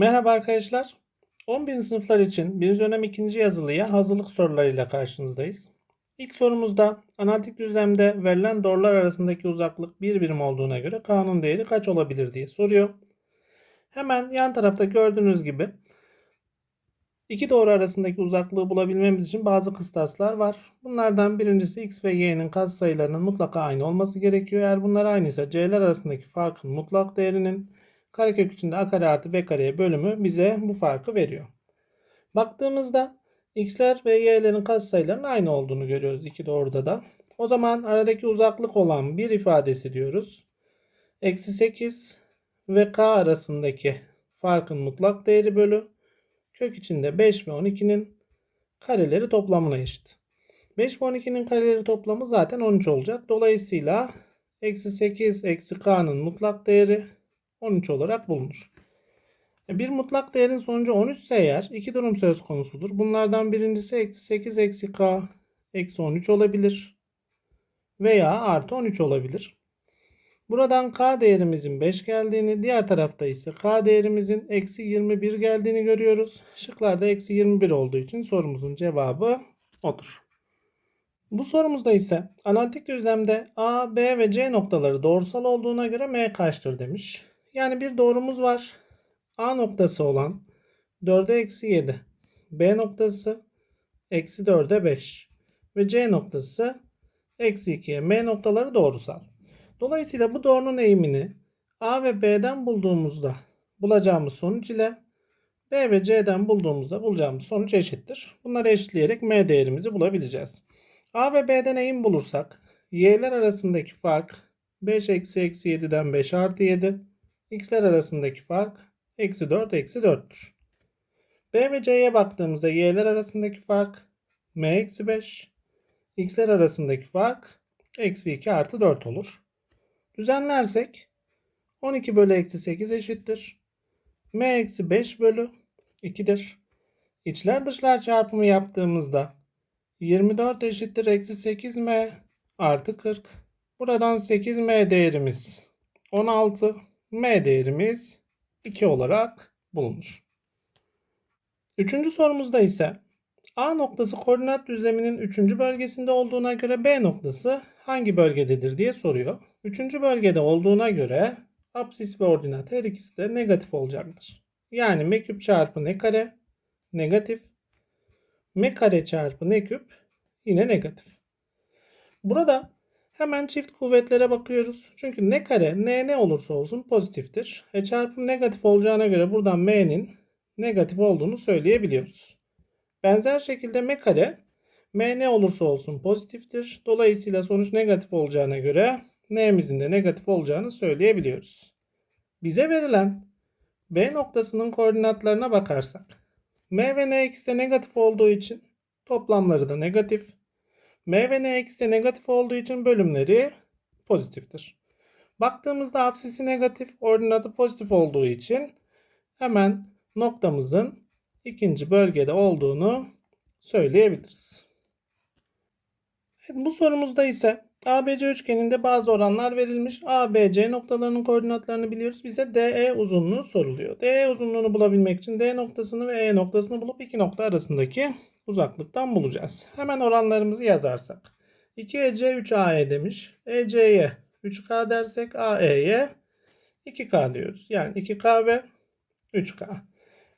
Merhaba arkadaşlar. 11. sınıflar için 1. dönem 2. yazılıya hazırlık sorularıyla karşınızdayız. İlk sorumuzda analitik düzlemde verilen doğrular arasındaki uzaklık bir birim olduğuna göre k'nın değeri kaç olabilir diye soruyor. Hemen yan tarafta gördüğünüz gibi iki doğru arasındaki uzaklığı bulabilmemiz için bazı kıstaslar var. Bunlardan birincisi x ve y'nin katsayılarının mutlaka aynı olması gerekiyor. Eğer bunlar aynıysa c'ler arasındaki farkın mutlak değerinin karekök içinde a kare artı b kareye bölümü bize bu farkı veriyor. Baktığımızda x'ler ve y'lerin katsayılarının aynı olduğunu görüyoruz iki doğruda da. O zaman aradaki uzaklık olan bir ifadesi diyoruz. Eksi 8 ve k arasındaki farkın mutlak değeri bölü kök içinde 5 ve 12'nin kareleri toplamına eşit. 5 ve 12'nin kareleri toplamı zaten 13 olacak. Dolayısıyla eksi 8 eksi k'nın mutlak değeri 13 olarak bulunur. E, Bir mutlak değerin sonucu 13 ise eğer iki durum söz konusudur. Bunlardan birincisi eksi 8 eksi k eksi 13 olabilir. Veya artı 13 olabilir. Buradan k değerimizin 5 geldiğini, diğer tarafta ise k değerimizin eksi 21 geldiğini görüyoruz. Şıklarda eksi 21 olduğu için sorumuzun cevabı odur. Bu sorumuzda ise analitik düzlemde A, B ve C noktaları doğrusal olduğuna göre M kaçtır demiş. Yani bir doğrumuz var. A noktası olan 4'e eksi 7. B noktası eksi 4'e 5. Ve C noktası eksi 2'ye. M noktaları doğrusal. Dolayısıyla bu doğrunun eğimini A ve B'den bulduğumuzda bulacağımız sonuç ile B ve C'den bulduğumuzda bulacağımız sonuç eşittir. Bunları eşitleyerek M değerimizi bulabileceğiz. A ve B'den eğim bulursak y'ler arasındaki fark 5 eksi eksi 7'den 5 artı 7. x'ler arasındaki fark eksi 4 eksi 4'tür. B ve C'ye baktığımızda y'ler arasındaki fark m eksi 5. x'ler arasındaki fark eksi 2 artı 4 olur. Düzenlersek 12 bölü eksi 8 eşittir. m eksi 5 bölü 2'dir. İçler dışlar çarpımı yaptığımızda 24 eşittir eksi 8m artı 40. Buradan 8m değerimiz 16. m değerimiz 2 olarak bulunur. Üçüncü sorumuzda ise A noktası koordinat düzleminin 3. bölgesinde olduğuna göre B noktası hangi bölgededir diye soruyor. 3. bölgede olduğuna göre apsis ve ordinat her ikisi de negatif olacaktır. Yani m küp çarpı n kare negatif m kare çarpı n küp yine negatif. Burada hemen çift kuvvetlere bakıyoruz. Çünkü ne kare ne ne olursa olsun pozitiftir. E çarpım negatif olacağına göre buradan m'nin negatif olduğunu söyleyebiliyoruz. Benzer şekilde m kare m ne olursa olsun pozitiftir. Dolayısıyla sonuç negatif olacağına göre n'imizin de negatif olacağını söyleyebiliyoruz. Bize verilen B noktasının koordinatlarına bakarsak m ve n ikisi de negatif olduğu için toplamları da negatif. M ve N eksi negatif olduğu için bölümleri pozitiftir. Baktığımızda apsisi negatif, ordinatı pozitif olduğu için hemen noktamızın ikinci bölgede olduğunu söyleyebiliriz. Evet, bu sorumuzda ise ABC üçgeninde bazı oranlar verilmiş. ABC noktalarının koordinatlarını biliyoruz. Bize DE uzunluğu soruluyor. DE uzunluğunu bulabilmek için D noktasını ve E noktasını bulup iki nokta arasındaki uzaklıktan bulacağız. Hemen oranlarımızı yazarsak. 2EC 3AE demiş. EC'ye 3K dersek AE'ye 2K diyoruz. Yani 2K ve 3K.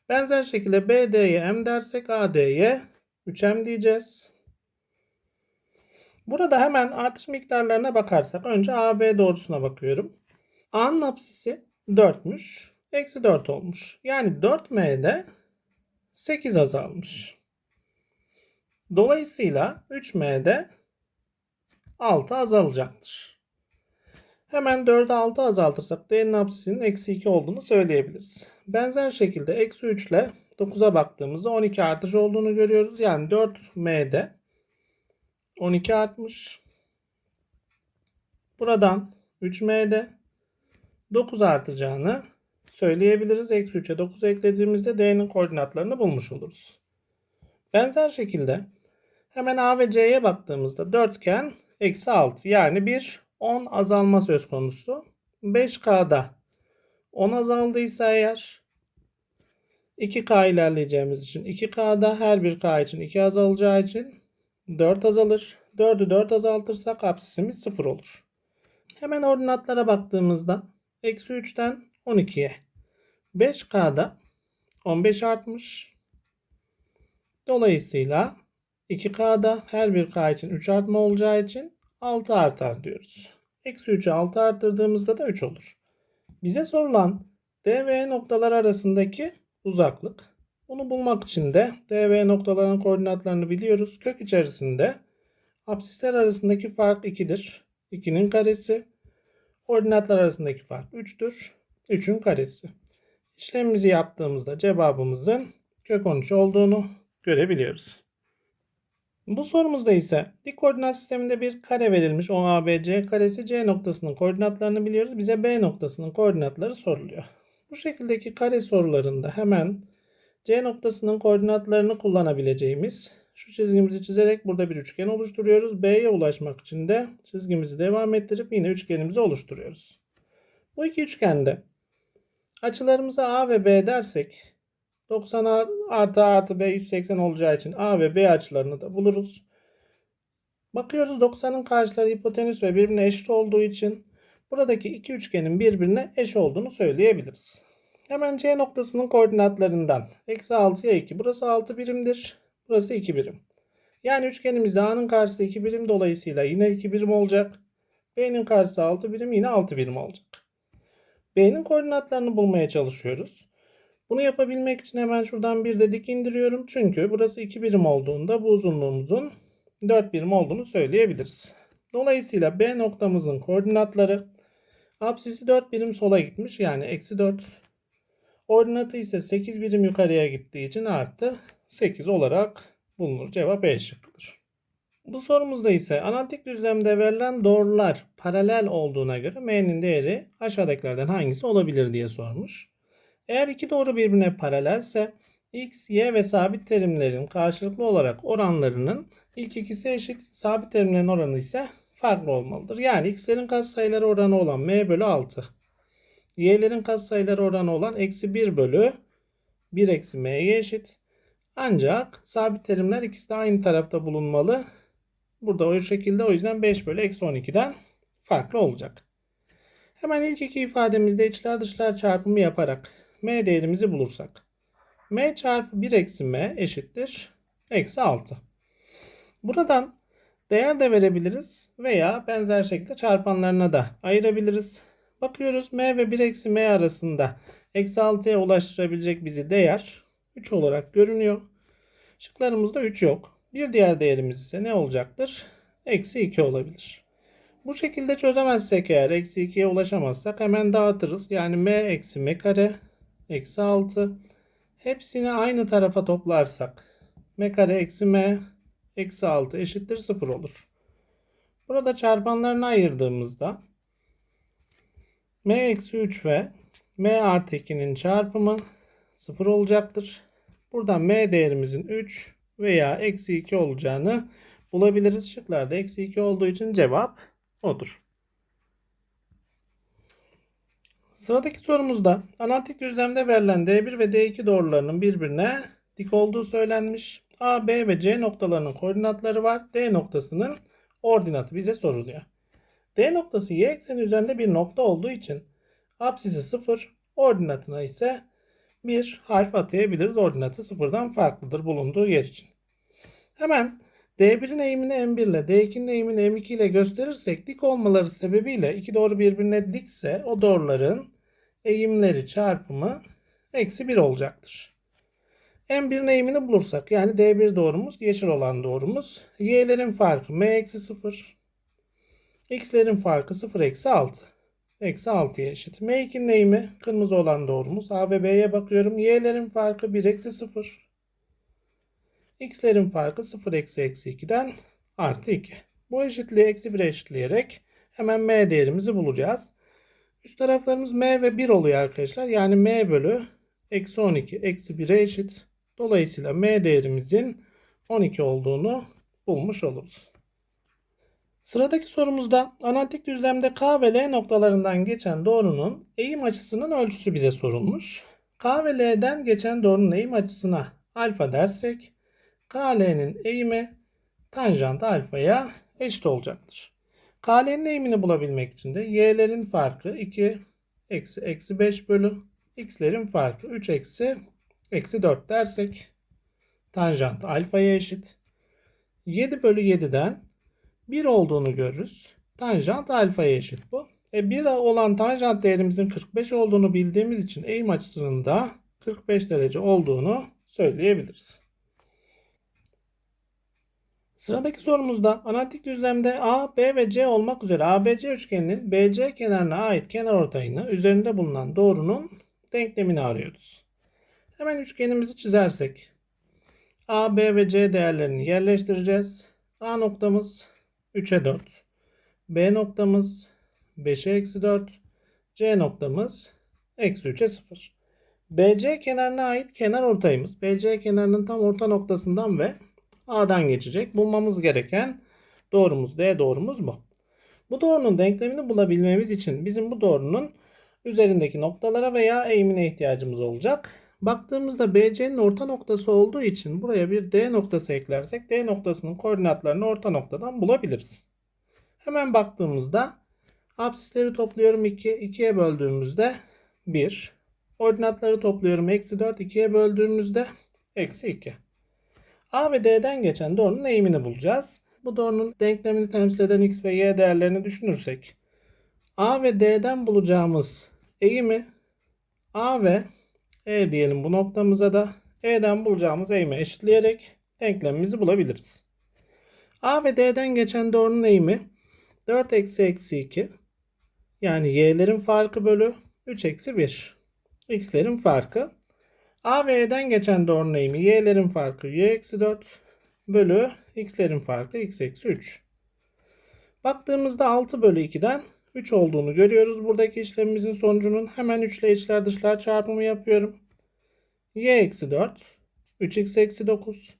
Benzer şekilde BD'ye M dersek AD'ye 3M diyeceğiz. Burada hemen artış miktarlarına bakarsak önce AB doğrusuna bakıyorum. A'nın apsisi 4'müş. Eksi 4 olmuş. Yani 4M'de 8 azalmış. Dolayısıyla 3M'de 6 azalacaktır. Hemen 4'e 6 azaltırsak D'nin apsisinin eksi 2 olduğunu söyleyebiliriz. Benzer şekilde eksi 3 ile 9'a baktığımızda 12 artış olduğunu görüyoruz. Yani 4M'de 12 artmış. Buradan 3M'de 9 artacağını söyleyebiliriz. Eksi 3'e 9 eklediğimizde D'nin koordinatlarını bulmuş oluruz. Benzer şekilde Hemen A baktığımızda dörtgen eksi 6 yani bir 10 azalma söz konusu. 5K'da 10 azaldıysa eğer 2K ilerleyeceğimiz için 2K'da her bir K için 2 azalacağı için 4 azalır. 4'ü 4 azaltırsak absisimiz 0 olur. Hemen ordinatlara baktığımızda eksi 3'ten 12'ye 5K'da 15 artmış. Dolayısıyla 2K'da her bir K için 3 artma olacağı için 6 artar diyoruz. Eksi 3'ü 6 arttırdığımızda da 3 olur. Bize sorulan D ve E noktalar arasındaki uzaklık. Bunu bulmak için de D ve E noktaların koordinatlarını biliyoruz. Kök içerisinde absisler arasındaki fark 2'dir. 2'nin karesi. Ordinatlar arasındaki fark 3'tür. 3'ün karesi. İşlemimizi yaptığımızda cevabımızın kök 13 olduğunu görebiliyoruz. Bu sorumuzda ise dik koordinat sisteminde bir kare verilmiş. OABC karesi C noktasının koordinatlarını biliyoruz. Bize B noktasının koordinatları soruluyor. Bu şekildeki kare sorularında hemen C noktasının koordinatlarını kullanabileceğimiz şu çizgimizi çizerek burada bir üçgen oluşturuyoruz. B'ye ulaşmak için de çizgimizi devam ettirip yine üçgenimizi oluşturuyoruz. Bu iki üçgende açılarımıza A ve B dersek 90 artı artı B 180 olacağı için A ve B açılarını da buluruz. Bakıyoruz 90'ın karşıları hipotenüs ve birbirine eşit olduğu için buradaki iki üçgenin birbirine eş olduğunu söyleyebiliriz. Hemen C noktasının koordinatlarından eksi 6'ya 2. Burası 6 birimdir. Burası 2 birim. Yani üçgenimizde A'nın karşısı 2 birim dolayısıyla yine 2 birim olacak. B'nin karşısı 6 birim yine 6 birim olacak. B'nin koordinatlarını bulmaya çalışıyoruz. Bunu yapabilmek için hemen şuradan bir de dik indiriyorum. Çünkü burası 2 birim olduğunda bu uzunluğumuzun 4 birim olduğunu söyleyebiliriz. Dolayısıyla B noktamızın koordinatları apsisi 4 birim sola gitmiş. Yani eksi 4. Ordinatı ise 8 birim yukarıya gittiği için artı 8 olarak bulunur. Cevap E şıkkıdır. Bu sorumuzda ise analitik düzlemde verilen doğrular paralel olduğuna göre M'nin değeri aşağıdakilerden hangisi olabilir diye sormuş. Eğer iki doğru birbirine paralelse x, y ve sabit terimlerin karşılıklı olarak oranlarının ilk ikisi eşit, sabit terimlerin oranı ise farklı olmalıdır. Yani x'lerin katsayıları oranı olan m bölü 6. y'lerin katsayıları oranı olan eksi 1 bölü 1 eksi m'ye eşit. Ancak sabit terimler ikisi de aynı tarafta bulunmalı. Burada o şekilde o yüzden 5 bölü eksi 12'den farklı olacak. Hemen ilk iki ifademizde içler dışlar çarpımı yaparak m değerimizi bulursak. m çarpı 1 eksi m eşittir. Eksi 6. Buradan değer de verebiliriz veya benzer şekilde çarpanlarına da ayırabiliriz. Bakıyoruz m ve 1 eksi m arasında eksi 6'ya ulaştırabilecek bizi değer 3 olarak görünüyor. Şıklarımızda 3 yok. Bir diğer değerimiz ise ne olacaktır? Eksi 2 olabilir. Bu şekilde çözemezsek eğer eksi 2'ye ulaşamazsak hemen dağıtırız. Yani m eksi m kare eksi 6. Hepsini aynı tarafa toplarsak m kare eksi m eksi 6 eşittir 0 olur. Burada çarpanlarını ayırdığımızda m eksi 3 ve m artı 2'nin çarpımı 0 olacaktır. Buradan m değerimizin 3 veya eksi 2 olacağını bulabiliriz. Şıklarda eksi 2 olduğu için cevap odur. Sıradaki sorumuzda analitik düzlemde verilen D1 ve D2 doğrularının birbirine dik olduğu söylenmiş. A, B ve C noktalarının koordinatları var. D noktasının ordinatı bize soruluyor. D noktası y ekseni üzerinde bir nokta olduğu için apsisi 0, ordinatına ise bir harf atayabiliriz. Ordinatı sıfırdan farklıdır bulunduğu yer için. Hemen D1'in eğimini M1 ile D2'nin eğimini M2 ile gösterirsek dik olmaları sebebiyle iki doğru birbirine dikse o doğruların eğimleri çarpımı eksi 1 olacaktır. M1'in eğimini bulursak yani D1 doğrumuz yeşil olan doğrumuz. Y'lerin farkı M eksi 0. X'lerin farkı 0 eksi 6. Eksi 6'ya eşit. M2'nin eğimi kırmızı olan doğrumuz. A ve B'ye bakıyorum. Y'lerin farkı 1 eksi 0. X'lerin farkı 0 eksi eksi 2'den artı 2. Bu eşitliği eksi 1'e eşitleyerek hemen M değerimizi bulacağız. Üst taraflarımız M ve 1 oluyor arkadaşlar. Yani M bölü eksi 12 eksi 1'e eşit. Dolayısıyla M değerimizin 12 olduğunu bulmuş oluruz. Sıradaki sorumuzda analitik düzlemde K ve L noktalarından geçen doğrunun eğim açısının ölçüsü bize sorulmuş. K ve L'den geçen doğrunun eğim açısına alfa dersek KL'nin eğimi tanjant alfaya eşit olacaktır. KL'nin eğimini bulabilmek için de y'lerin farkı 2 eksi eksi 5 bölü x'lerin farkı 3 eksi eksi 4 dersek tanjant alfaya eşit. 7 bölü 7'den 1 olduğunu görürüz. Tanjant alfaya eşit bu. E 1 olan tanjant değerimizin 45 olduğunu bildiğimiz için eğim açısının da 45 derece olduğunu söyleyebiliriz. Sıradaki sorumuzda analitik düzlemde A, B ve C olmak üzere ABC üçgeninin BC kenarına ait kenar ortayını üzerinde bulunan doğrunun denklemini arıyoruz. Hemen üçgenimizi çizersek A, B ve C değerlerini yerleştireceğiz. A noktamız 3'e 4. B noktamız 5'e eksi 4. C noktamız eksi 3'e 0. BC kenarına ait kenar ortayımız BC kenarının tam orta noktasından ve A'dan geçecek. Bulmamız gereken doğrumuz D doğrumuz bu. Bu doğrunun denklemini bulabilmemiz için bizim bu doğrunun üzerindeki noktalara veya eğimine ihtiyacımız olacak. Baktığımızda BC'nin orta noktası olduğu için buraya bir D noktası eklersek D noktasının koordinatlarını orta noktadan bulabiliriz. Hemen baktığımızda absisleri topluyorum 2. 2'ye böldüğümüzde 1. Ordinatları topluyorum. Eksi 4 2'ye böldüğümüzde eksi 2. A ve D'den geçen doğrunun eğimini bulacağız. Bu doğrunun denklemini temsil eden x ve y değerlerini düşünürsek A ve D'den bulacağımız eğimi A ve E diyelim bu noktamıza da E'den bulacağımız eğimi eşitleyerek denklemimizi bulabiliriz. A ve D'den geçen doğrunun eğimi 4 eksi eksi 2 yani y'lerin farkı bölü 3 eksi 1 x'lerin farkı A ve E'den geçen doğrunun eğimi y'lerin farkı y eksi 4 bölü x'lerin farkı x eksi 3. Baktığımızda 6 bölü 2'den 3 olduğunu görüyoruz. Buradaki işlemimizin sonucunun hemen 3 ile içler dışlar çarpımı yapıyorum. y eksi 4 3x eksi 9.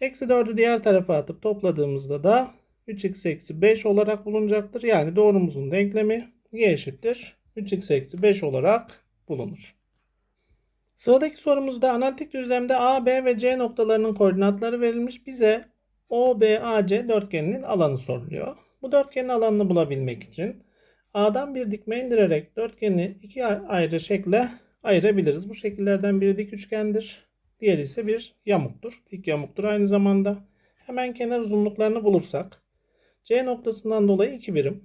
Eksi 4'ü diğer tarafa atıp topladığımızda da 3x eksi 5 olarak bulunacaktır. Yani doğrumuzun denklemi y eşittir 3x eksi 5 olarak bulunur. Sıradaki sorumuzda analitik düzlemde A, B ve C noktalarının koordinatları verilmiş. Bize OBAC dörtgeninin alanı soruluyor. Bu dörtgenin alanını bulabilmek için A'dan bir dikme indirerek dörtgeni iki ayrı şekle ayırabiliriz. Bu şekillerden biri dik üçgendir. Diğeri ise bir yamuktur. Dik yamuktur aynı zamanda. Hemen kenar uzunluklarını bulursak C noktasından dolayı 2 birim.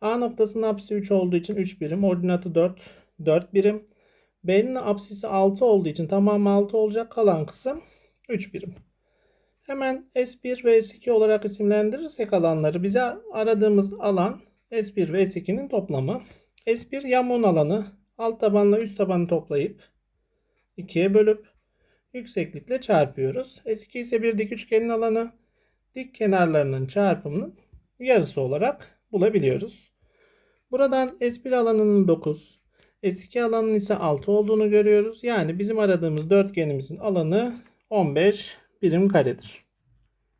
A noktasının apsisi 3 olduğu için 3 birim. Ordinatı 4, 4 birim. B'nin apsisi 6 olduğu için tamamı 6 olacak. Kalan kısım 3 birim. Hemen S1 ve S2 olarak isimlendirirsek alanları bize aradığımız alan S1 ve S2'nin toplamı. S1 yamuğun alanı alt tabanla üst tabanı toplayıp 2'ye bölüp yükseklikle çarpıyoruz. S2 ise bir dik üçgenin alanı dik kenarlarının çarpımının yarısı olarak bulabiliyoruz. Buradan S1 alanının 9, S2 alanının ise 6 olduğunu görüyoruz. Yani bizim aradığımız dörtgenimizin alanı 15 birim karedir.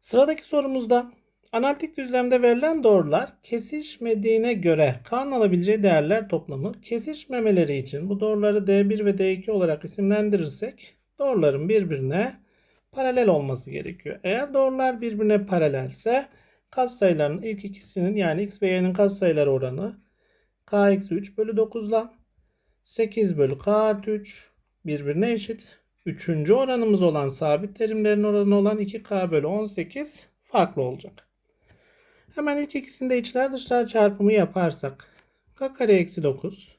Sıradaki sorumuzda analitik düzlemde verilen doğrular kesişmediğine göre K'nın alabileceği değerler toplamı kesişmemeleri için bu doğruları D1 ve D2 olarak isimlendirirsek doğruların birbirine paralel olması gerekiyor. Eğer doğrular birbirine paralelse katsayıların ilk ikisinin yani x ve y'nin katsayıları oranı k eksi 3 bölü 9 ile 8 bölü k artı 3 birbirine eşit. Üçüncü oranımız olan sabit terimlerin oranı olan 2k bölü 18 farklı olacak. Hemen ilk ikisinde içler dışlar çarpımı yaparsak k kare eksi 9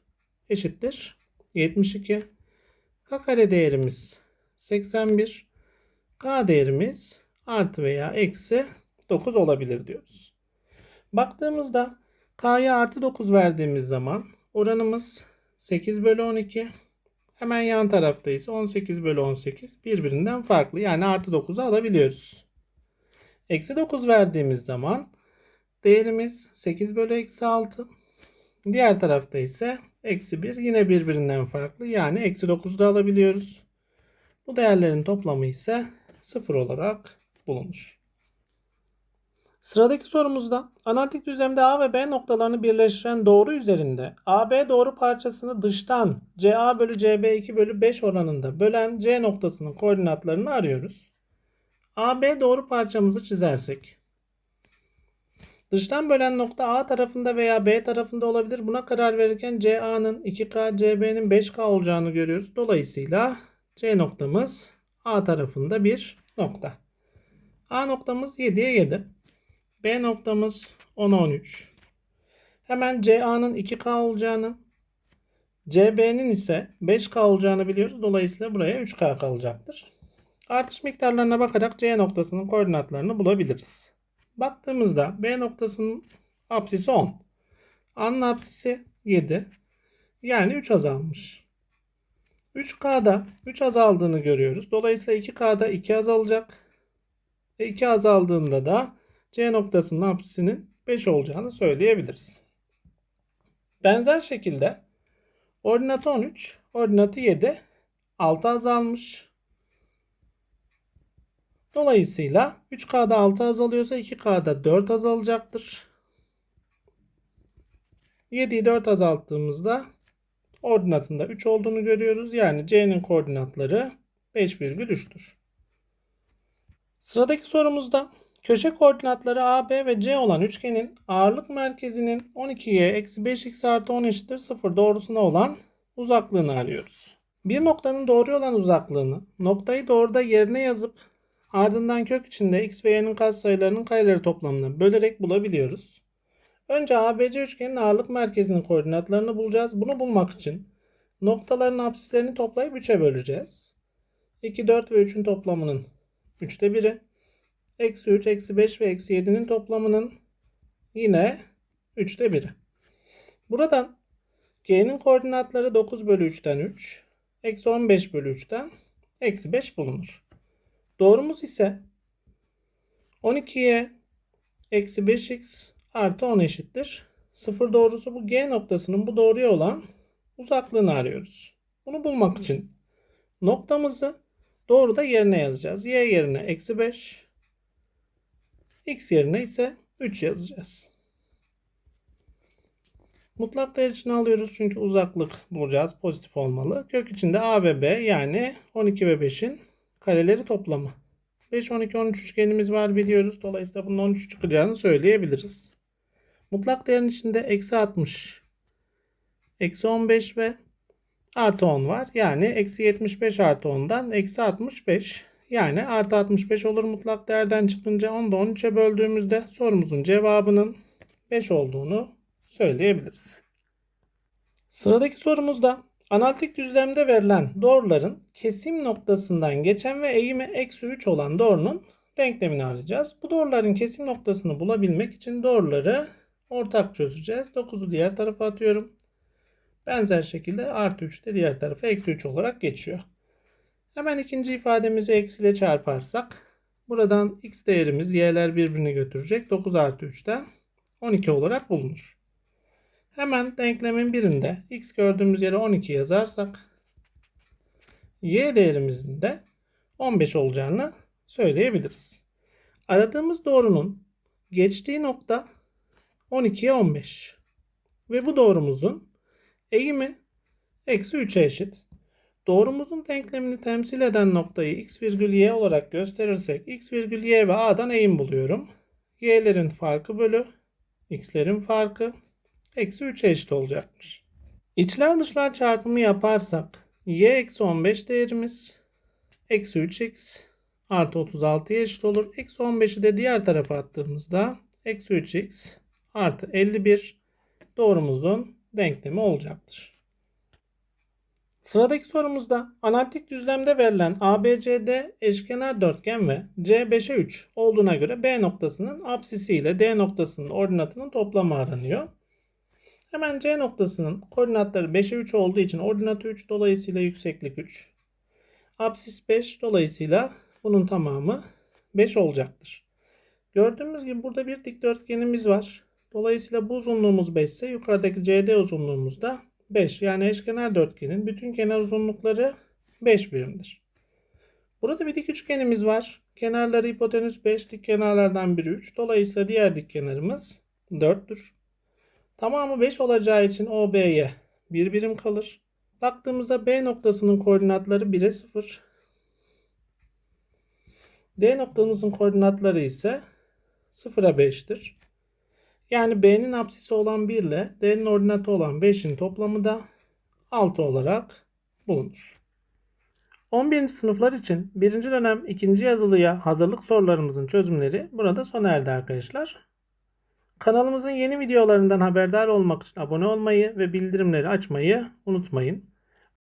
eşittir 72. k kare değerimiz 81. k değerimiz artı veya eksi 9 olabilir diyoruz. Baktığımızda k'ya artı 9 verdiğimiz zaman oranımız 8 bölü 12. Hemen yan taraftayız. 18 bölü 18 birbirinden farklı. Yani artı 9'u alabiliyoruz. Eksi 9 verdiğimiz zaman değerimiz 8 bölü eksi 6. Diğer tarafta ise eksi 1 yine birbirinden farklı. Yani eksi 9'u da alabiliyoruz. Bu değerlerin toplamı ise 0 olarak bulunur. Sıradaki sorumuzda analitik düzlemde A ve B noktalarını birleştiren doğru üzerinde AB doğru parçasını dıştan CA bölü CB 2 bölü 5 oranında bölen C noktasının koordinatlarını arıyoruz. AB doğru parçamızı çizersek Dıştan bölen nokta A tarafında veya B tarafında olabilir. Buna karar verirken CA'nın 2K, CB'nin 5K olacağını görüyoruz. Dolayısıyla C noktamız A tarafında bir nokta. A noktamız 7'ye 7. B noktamız 10'a 13. Hemen CA'nın 2K olacağını, CB'nin ise 5K olacağını biliyoruz. Dolayısıyla buraya 3K kalacaktır. Artış miktarlarına bakarak C noktasının koordinatlarını bulabiliriz. Baktığımızda B noktasının apsisi 10. A'nın apsisi 7. Yani 3 azalmış. 3K'da 3 azaldığını görüyoruz. Dolayısıyla 2K'da 2 azalacak. Ve 2 azaldığında da C noktasının apsisinin 5 olacağını söyleyebiliriz. Benzer şekilde ordinatı 13, ordinatı 7, 6 azalmış. Dolayısıyla 3K'da 6 azalıyorsa 2K'da 4 azalacaktır. 7'yi 4 azalttığımızda ordinatında 3 olduğunu görüyoruz. Yani C'nin koordinatları 5,3'tür. Sıradaki sorumuzda köşe koordinatları A, B ve C olan üçgenin ağırlık merkezinin 12y eksi 5x artı 10 eşittir 0 doğrusuna olan uzaklığını arıyoruz. Bir noktanın doğru olan uzaklığını noktayı doğruda yerine yazıp ardından kök içinde x ve y'nin katsayılarının kareleri toplamını bölerek bulabiliyoruz. Önce ABC üçgenin ağırlık merkezinin koordinatlarını bulacağız. Bunu bulmak için noktaların apsislerini toplayıp 3'e böleceğiz. 2, 4 ve 3'ün toplamının 3'te 1'i. Eksi 3, eksi 5 ve eksi 7'nin toplamının yine 3'te 1'i. Buradan G'nin koordinatları 9 bölü 3'ten 3. Eksi 15 bölü 3'ten eksi 5 bulunur. Doğrumuz ise 12'ye eksi 5x artı 10 eşittir. Sıfır doğrusu bu G noktasının bu doğruya olan uzaklığını arıyoruz. Bunu bulmak için noktamızı doğruda yerine yazacağız. Y yerine eksi 5. X yerine ise 3 yazacağız. Mutlak değer içine alıyoruz çünkü uzaklık bulacağız. Pozitif olmalı. Kök içinde A ve B yani 12 ve 5'in kareleri toplamı. 5, 12, 13 üçgenimiz var biliyoruz. Dolayısıyla bunun 13 çıkacağını söyleyebiliriz. Mutlak değerin içinde eksi 60, eksi 15 ve artı 10 var. Yani eksi 75 artı 10'dan eksi 65. Yani artı 65 olur mutlak değerden çıkınca 10'da 13'e böldüğümüzde sorumuzun cevabının 5 olduğunu söyleyebiliriz. Sıradaki sorumuzda analitik düzlemde verilen doğruların kesim noktasından geçen ve eğimi eksi 3 olan doğrunun denklemini arayacağız. Bu doğruların kesim noktasını bulabilmek için doğruları ortak çözeceğiz. 9'u diğer tarafa atıyorum. Benzer şekilde artı 3 de diğer tarafa eksi 3 olarak geçiyor. Hemen ikinci ifademizi eksiyle çarparsak buradan x değerimiz y'ler birbirini götürecek. 9 artı 3'ten 12 olarak bulunur. Hemen denklemin birinde x gördüğümüz yere 12 yazarsak y değerimizin de 15 olacağını söyleyebiliriz. Aradığımız doğrunun geçtiği nokta 12'ye 15. Ve bu doğrumuzun eğimi eksi 3'e eşit. Doğrumuzun denklemini temsil eden noktayı x virgül y olarak gösterirsek x virgül y ve a'dan eğim buluyorum. y'lerin farkı bölü x'lerin farkı eksi 3'e eşit olacakmış. İçler dışlar çarpımı yaparsak y eksi 15 değerimiz eksi 3x artı 36'ya eşit olur. Eksi 15'i de diğer tarafa attığımızda eksi 3x artı 51 doğrumuzun denklemi olacaktır. Sıradaki sorumuzda analitik düzlemde verilen ABCD eşkenar dörtgen ve C5'e 3 olduğuna göre B noktasının apsisi ile D noktasının ordinatının toplamı aranıyor. Hemen C noktasının koordinatları 5'e 3 olduğu için ordinatı 3 dolayısıyla yükseklik 3. Apsis 5 dolayısıyla bunun tamamı 5 olacaktır. Gördüğümüz gibi burada bir dikdörtgenimiz var. Dolayısıyla bu uzunluğumuz 5 ise yukarıdaki CD uzunluğumuz da 5. Yani eşkenar dörtgenin bütün kenar uzunlukları 5 birimdir. Burada bir dik üçgenimiz var. Kenarları hipotenüs 5, dik kenarlardan biri 3. Dolayısıyla diğer dik kenarımız 4'tür. Tamamı 5 olacağı için OB'ye 1 birim kalır. Baktığımızda B noktasının koordinatları 1'e 0. D noktamızın koordinatları ise 0'a 5'tir. Yani B'nin apsisi olan 1 ile D'nin ordinatı olan 5'in toplamı da 6 olarak bulunur. 11. sınıflar için 1. dönem 2. yazılıya hazırlık sorularımızın çözümleri burada sona erdi arkadaşlar. Kanalımızın yeni videolarından haberdar olmak için abone olmayı ve bildirimleri açmayı unutmayın.